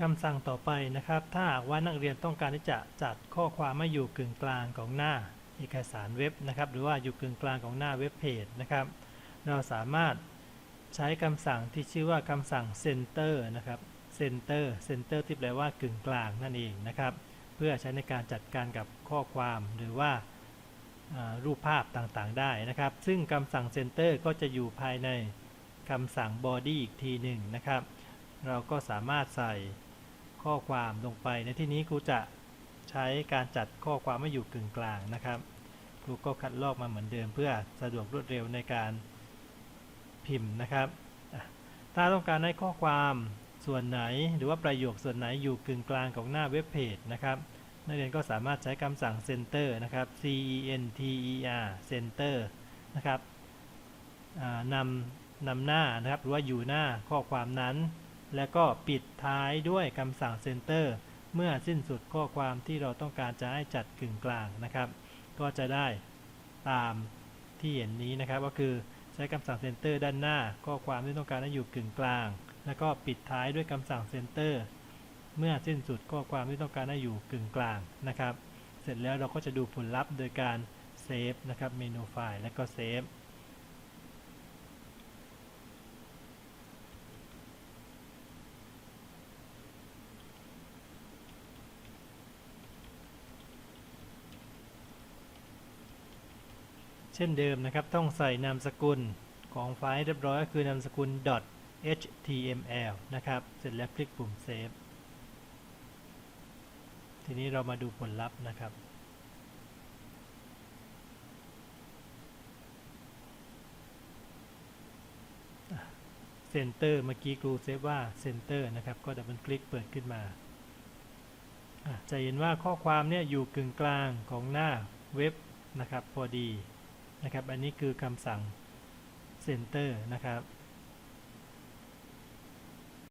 คำสั่งต่อไปนะครับ ถ้าว่านักเรียนต้องการที่จะจัดข้อความมาอยู่กึ่งกลางของหน้าเอกสารเว็บนะครับ หรือว่าอยู่กึ่งกลางของหน้าเว็บเพจนะครับ เราสามารถใช้คำสั่งที่ชื่อว่าคำสั่ง center นะครับ center center ที่แปลว่ากึ่งกลางนั่นเองนะครับ เพื่อใช้ในการจัดการกับข้อความหรือว่าอ่ารูปภาพต่างๆ ได้นะครับ ซึ่งคำสั่ง center ก็จะอยู่ภายในคำสั่ง body อีกทีหนึ่งนะครับ เราก็สามารถใส่ ข้อความลงไป ในที่นี้ครูจะใช้การจัดข้อความไม่อยู่กึ่งกลางนะครับครูก็คัดลอกมาเหมือนเดิมเพื่อสะดวกรวดเร็วในการพิมพ์นะครับ ถ้าต้องการให้ข้อความส่วนไหน หรือว่าประโยคส่วนไหนอยู่กึ่งกลางของหน้าเว็บเพจนะครับนักเรียนก็สามารถใช้คำสั่ง center นะครับ c e n t e r center นะครับนำนำหน้านะครับหรือว่าอยู่หน้าข้อความนั้น แล้วก็ปิดท้ายด้วยคำสั่ง center เมื่อสิ้นสุดข้อความที่เราต้องการจะให้จัดกึ่งกลางนะครับ ก็จะได้ตามที่เห็นนี้นะครับ ก็คือใช้คำสั่ง center ด้านหน้า ข้อความที่ต้องการให้อยู่กึ่งกลาง แล้วก็ปิดท้ายด้วยคำสั่ง center เมื่อสิ้นสุดข้อความที่ต้องการให้อยู่กึ่งกลางนะครับ เสร็จแล้วเราก็จะดูผลลัพธ์โดยการเซฟนะครับเมนูไฟล์แล้วก็เซฟ เช่นเดิมนะครับ ต้องใส่นามสกุลของไฟล์เรียบร้อยก็คือนามสกุล .html นะครับ เสร็จแล้วคลิกปุ่มเซฟทีนี้เรามาดูผลลัพธ์นะครับ เซนเตอร์เมื่อกี้ครูเซฟว่าเซนเตอร์นะครับ ก็ดับเบิลคลิกเปิดขึ้นมาจะเห็นว่าข้อความเนี่ยอยู่กึ่งกลางของหน้าเว็บนะครับ พอดี นะครับ อันนี้คือคำสั่ง center นะครับ